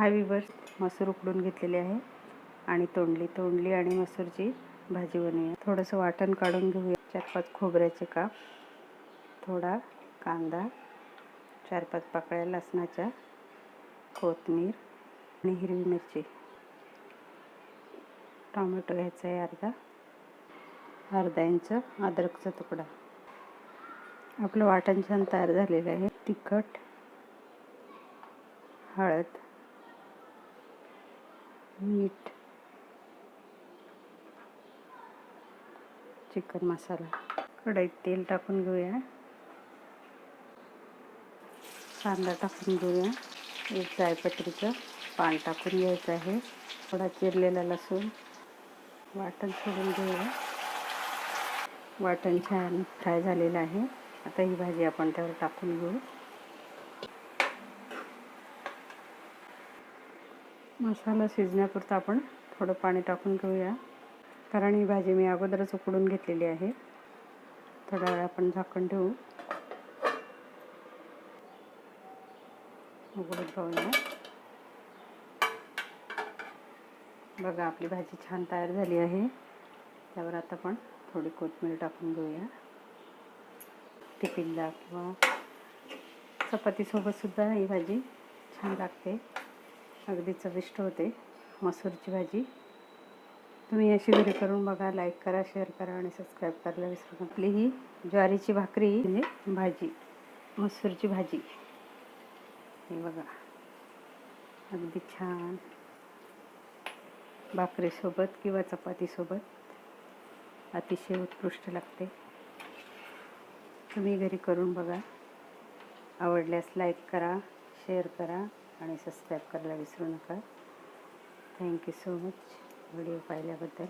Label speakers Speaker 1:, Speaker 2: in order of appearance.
Speaker 1: हायवीवर मसूर उकडून घेतलेली आहे आणि तोंडली तोंडली आणि मसूरची भाजी बनवूया. थोडंसं वाटण काढून घेऊया. चार पाच खोबऱ्याचे काप थोडा कांदा चार पाच पाकळ्या लसणाच्या कोथमीर आणि हिरवी मिरची. टोमॅटो घ्यायचा आहे अर्धा. अर्धा इंच अद्रकचा तुकडा. आपलं वाटण छान तयार झालेलं आहे. तिखट हळद मीठ चिकन मसाला. कढईत तेल टाकून घेऊया. कांदा टाकून घेऊया. एक जायपत्रीचं पान टाकून घ्यायचं आहे. थोडा चिरलेला लसूण. वाटण सोडून घेऊया. वाटण छान फ्राय झालेलं आहे. आता ही भाजी आपण त्यावर टाकून घेऊ. मसाला शिजण्यापुरता आपण थोडं पाणी टाकून घेऊया. कारण ही भाजी मी अगोदरच उकडून घेतलेली आहे. थोडा वेळ आपण झाकण ठेवू. उघडून घेऊया बघा आपली भाजी छान तयार झाली आहे. त्यावर आता आपण थोडी कोथिंबीर टाकून घेऊया. टिफिनला किंवा चपातीसोबतसुद्धा ही भाजी छान लागते. अगदी चविष्ट होते. मसूरची भाजी. तुम्ही अशी घरी करून बघा लाईक करा शेअर करा आणि सबस्क्राईब करायला विसरू नका. आपली ही ज्वारीची भाकरी म्हणजे भाजी मसूरची भाजी. हे बघा. अगदी छान. भाकरीसोबत किंवा चपातीसोबत अतिशय उत्कृष्ट लागते. तुम्ही घरी करून बघा. आवडल्यास लाईक करा शेअर करा. आणि सबस्क्राईब करायला विसरू नका. थँक्यू सो मच व्हिडिओ पाहिल्याबद्दल.